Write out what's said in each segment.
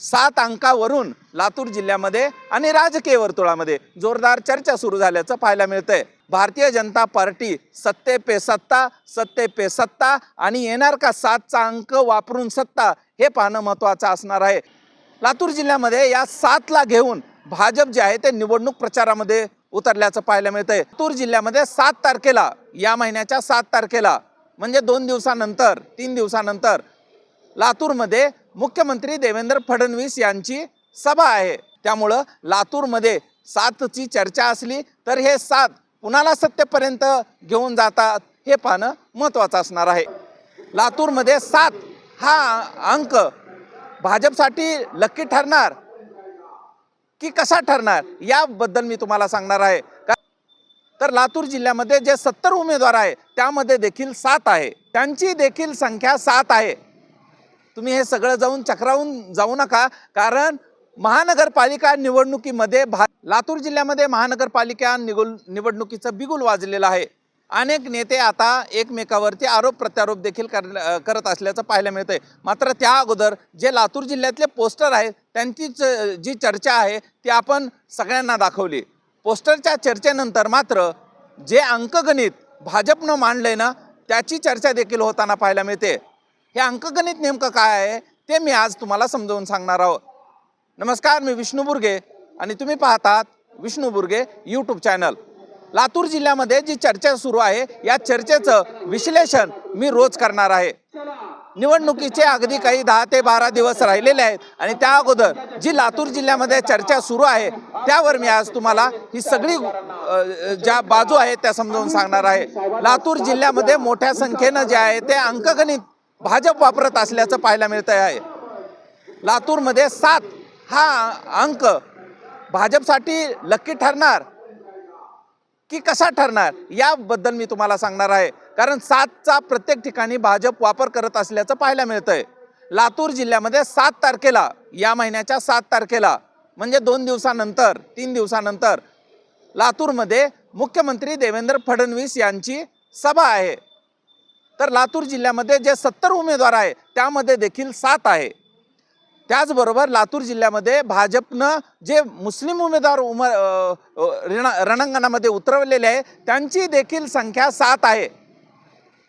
सात अंकावरून लातूर जिल्ह्यामध्ये आणि राजकीय वर्तुळामध्ये जोरदार चर्चा सुरू झाल्याचं पाहायला मिळतंय. भारतीय जनता पार्टी सत्ते पे सत्ता सत्ते पे सत्ता आणि येणार का सातचा अंक वापरून सत्ता हे पाहणं महत्त्वाचं असणार आहे. लातूर जिल्ह्यामध्ये या सातला घेऊन भाजप जे आहे ते निवडणूक प्रचारामध्ये उतरल्याचं पाहायला मिळतंय. लातूर जिल्ह्यामध्ये सात तारखेला या महिन्याच्या सात तारखेला म्हणजे दोन दिवसानंतर तीन दिवसानंतर लातूरमध्ये मुख्यमंत्री देवेंद्र फडणवीस यांची सभा आहे. त्यामुळं लातूरमध्ये सातची चर्चा असली तर हे सात कुणाला सत्तेपर्यंत घेऊन जातात हे पाहणं महत्त्वाचं असणार आहे. लातूरमध्ये सात हा अंक भाजपसाठी लक्की ठरणार की कसा ठरणार याबद्दल मी तुम्हाला सांगणार आहे. का तर लातूर जिल्ह्यामध्ये जे सत्तर उमेदवार आहे त्यामध्ये देखील सात आहे. त्यांची देखील संख्या सात आहे. तुम्ही हे सगळं जाऊन चक्रावून जाऊ नका. कारण महानगरपालिका निवडणुकीमध्ये भा लातूर जिल्ह्यामध्ये महानगरपालिका निगुल निवडणुकीचं बिगुल वाजलेलं आहे. अनेक नेते आता एकमेकावरती आरोप प्रत्यारोप देखील कर करत असल्याचं पाहायला मिळतंय. मात्र त्या अगोदर जे लातूर जिल्ह्यातले पोस्टर आहेत त्यांचीच जी चर्चा आहे ती आपण सगळ्यांना दाखवली. पोस्टरच्या चर्चेनंतर मात्र जे अंकगणित भाजपनं मांडलंय ना त्याची चर्चा देखील होताना पाहायला मिळते. हे अंकगणित नेमकं काय आहे ते मी आज तुम्हाला समजावून सांगणार आहोत. नमस्कार मी विष्णू बुर्गे आणि तुम्ही पाहतात विष्णू बुर्गे यूट्यूब चॅनल लातूर जिल्ह्यामध्ये जी चर्चा सुरू आहे या चर्चेचं विश्लेषण मी रोज करणार आहे. निवडणुकीचे अगदी काही दहा ते बारा दिवस राहिलेले आहेत आणि त्या अगोदर जी लातूर जिल्ह्यामध्ये चर्चा सुरू आहे त्यावर मी आज तुम्हाला ही सगळी ज्या बाजू आहेत त्या समजावून सांगणार आहे. लातूर जिल्ह्यामध्ये मोठ्या संख्येनं जे आहे ते अंकगणित भाजप वापरत असल्याचं पाहायला मिळत आहे. लातूरमध्ये सात हा अंक भाजपसाठी लक्की ठरणार की कसा ठरणार याबद्दल मी तुम्हाला सांगणार आहे. कारण सातचा प्रत्येक ठिकाणी भाजप वापर करत असल्याचं पाहायला मिळतंय. लातूर जिल्ह्यामध्ये सात तारखेला या महिन्याच्या सात तारखेला म्हणजे दोन दिवसानंतर तीन दिवसानंतर लातूरमध्ये मुख्यमंत्री देवेंद्र फडणवीस यांची सभा आहे. तर लातूर जिल्ह्यामध्ये जे सत्तर उमेदवार आहे त्यामध्ये देखील सात आहे. त्याचबरोबर लातूर जिल्ह्यामध्ये भाजपनं जे मुस्लिम उमेदवार उम रण रणांगणामध्ये उतरवलेले आहे त्यांची देखील संख्या सात आहे.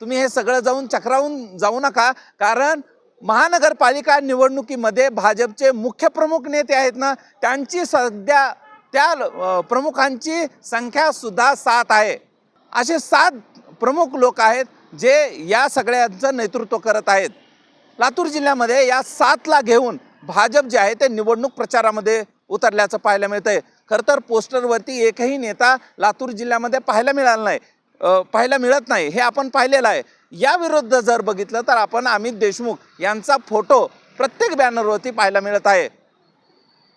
तुम्ही हे सगळं जाऊन चक्रावून जाऊ नका कारण महानगरपालिका निवडणुकीमध्ये भाजपचे मुख्य प्रमुख नेते आहेत ना त्यांची सध्या त्या प्रमुखांची संख्यासुद्धा सात आहे. असे सात प्रमुख लोक आहेत जे या सगळ्यांचं नेतृत्व करत आहेत लातूर जिल्ह्यामध्ये या सातला घेऊन भाजप जे आहे ते निवडणूक प्रचारामध्ये उतरल्याचं पाहायला मिळतंय. खरं तर पोस्टरवरती एकही नेता लातूर जिल्ह्यामध्ये पाहायला मिळाला नाही पाहायला मिळत नाही हे आपण पाहिलेलं आहे. याविरुद्ध जर बघितलं तर आपण अमित देशमुख यांचा फोटो प्रत्येक बॅनरवरती पाहायला मिळत आहे.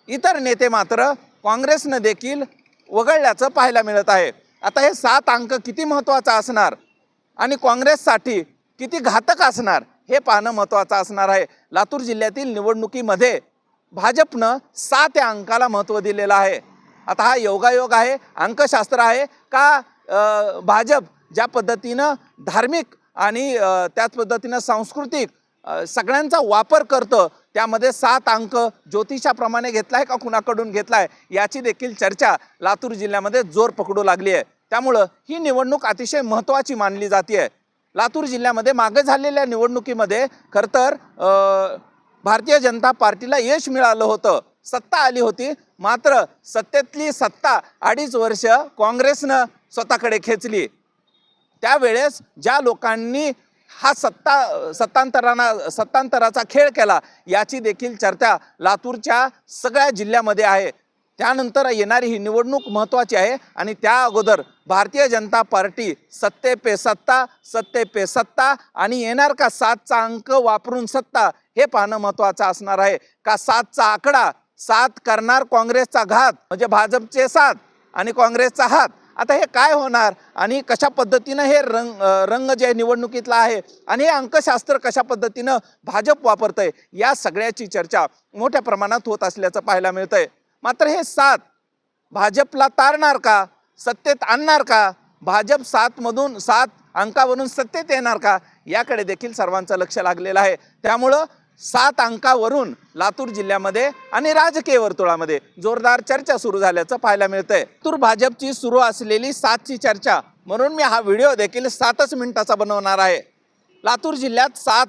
इतर नेते मात्र काँग्रेसनं देखील वगळल्याचं पाहायला मिळत आहे. आता हे सात अंक किती महत्त्वाचा असणार? आणि काँग्रेससाठी किती घातक असणार हे पाहणं महत्त्वाचं असणार आहे. लातूर जिल्ह्यातील निवडणुकीमध्ये भाजपनं सात या अंकाला महत्त्व दिलेलं आहे. आता हा योगायोग आहे अंकशास्त्र आहे का भाजप ज्या पद्धतीनं धार्मिक आणि त्याच पद्धतीनं सांस्कृतिक सगळ्यांचा वापर करतं त्यामध्ये सात अंक ज्योतिषाप्रमाणे घेतला आहे का कुणाकडून घेतला आहे याची देखील चर्चा लातूर जिल्ह्यामध्ये जोर पकडू लागली आहे. त्यामुळं ही निवडणूक अतिशय महत्त्वाची मानली जाते लातूर जिल्ह्यामध्ये मागे झालेल्या निवडणुकीमध्ये खरं तर भारतीय जनता पार्टीला यश मिळालं होतं. सत्ता आली होती. मात्र सत्तेतली सत्ता अडीच वर्ष काँग्रेसनं स्वतःकडे खेचली. त्यावेळेस ज्या लोकांनी हा सत्ता सत्तांतराना सत्तांतराचा खेळ केला याची देखील चर्चा लातूरच्या सगळ्या जिल्ह्यामध्ये आहे. त्यानंतर येणारी ही निवडणूक महत्त्वाची आहे आणि त्या अगोदर भारतीय जनता पार्टी सत्ते पे सत्ता सत्ते पे सत्ता आणि येणार का सातचा अंक वापरून सत्ता हे पाहणं महत्त्वाचं असणार आहे. का सातचा आकडा सात करणार काँग्रेसचा घात म्हणजे भाजपचे सात आणि काँग्रेसचा हात. आता हे काय होणार आणि कशा पद्धतीनं हे रंग रंग जे निवडणुकीतला आहे आणि हे अंकशास्त्र कशा पद्धतीनं भाजप वापरतंय या सगळ्याची चर्चा मोठ्या प्रमाणात होत असल्याचं पाहायला मिळतंय. मात्र हे सात भाजपला तारणार का? सत्तेत आणणार का? भाजप सातमधून सात अंकावरून सत्तेत येणार का? याकडे देखील सर्वांचं लक्ष लागलेलं आहे. त्यामुळं सात अंकावरून लातूर जिल्ह्यामध्ये आणि राजकीय वर्तुळामध्ये जोरदार चर्चा सुरू झाल्याचं पाहायला मिळतंय. लातूर भाजपची सुरू असलेली सातची चर्चा म्हणून मी हा व्हिडिओ देखील सातच मिनिटाचा बनवणार आहे. लातूर जिल्ह्यात सात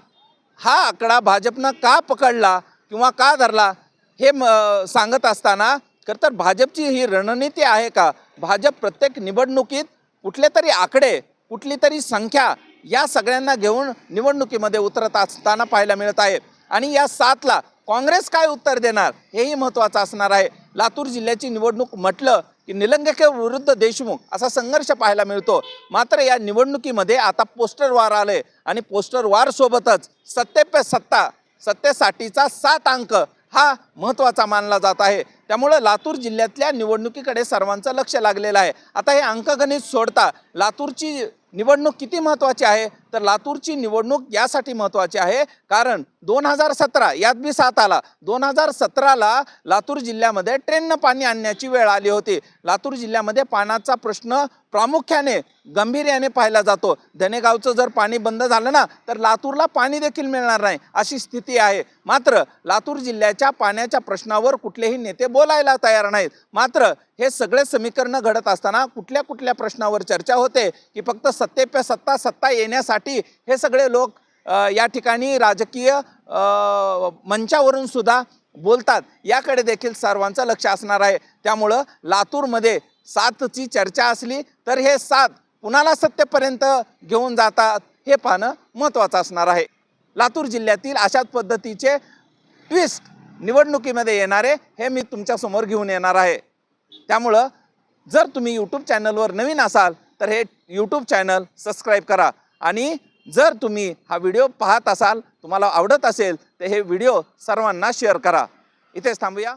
हा आकडा भाजपनं का पकडला किंवा का धरला? हे म सांगत असताना खरं तर भाजपची ही रणनीती आहे का? भाजप प्रत्येक निवडणुकीत कुठले तरी आकडे कुठली तरी संख्या या सगळ्यांना घेऊन निवडणुकीमध्ये उतरत असताना पाहायला मिळत आहे. आणि या सातला काँग्रेस काय उत्तर देणार? हेही महत्त्वाचं असणार आहे. लातूर जिल्ह्याची निवडणूक म्हटलं की निलंगेकर विरुद्ध देशमुख असा संघर्ष पाहायला मिळतो. मात्र या निवडणुकीमध्ये आता पोस्टर वार आले आणि पोस्टर वारसोबतच सत्तेपे सत्ता सत्तेसाठीचा सात अंक हा महत्त्वाचा मानला जात आहे. त्यामुळं लातूर जिल्ह्यातल्या निवडणुकीकडे सर्वांचं लक्ष लागलेलं आहे. आता हे अंकगणित सोडता लातूरची निवडणूक किती महत्त्वाची आहे? तर लातूरची निवडणूक यासाठी महत्त्वाची आहे. कारण दोन हजार सतरा यात बी सात आला. दोन हजार सतराला लातूर जिल्ह्यामध्ये ट्रेननं पाणी आणण्याची वेळ आली होती. लातूर जिल्ह्यामध्ये पाण्याचा प्रश्न प्रामुख्याने गंभीर्याने पाहिला जातो. धनेगावचं जर पाणी बंद झालं ना तर लातूरला पाणी देखील मिळणार नाही अशी स्थिती आहे. मात्र लातूर जिल्ह्याच्या पाण्याच्या प्रश्नावर कुठलेही नेते बोलायला तयार नाहीत. मात्र हे सगळे समीकरणं घडत असताना कुठल्या कुठल्या प्रश्नावर चर्चा होते की फक्त सत्तेप्या सत्ता सत्ता येण्यासाठी हे सगळे लोक या ठिकाणी राजकीय मंचावरून सुद्धा बोलतात. याकडे देखील सर्वांचं लक्ष असणार आहे. त्यामुळं लातूरमध्ये सातची चर्चा असली तर हे सात कुणाला सत्तेपर्यंत घेऊन जातात हे पाहणं महत्त्वाचं असणार आहे. लातूर जिल्ह्यातील अशाच पद्धतीचे ट्विस्ट निवडणुकीमध्ये येणारे हे मी तुमच्यासमोर घेऊन येणार आहे. त्यामुळं जर तुम्ही यूट्यूब चॅनलवर नवीन असाल तर हे यूट्यूब चॅनल सबस्क्राईब करा आणि जर तुम्ही हा व्हिडिओ पाहत असाल तुम्हाला आवडत असेल तर हे व्हिडिओ सर्वांना शेअर करा. इथेच थांबूया.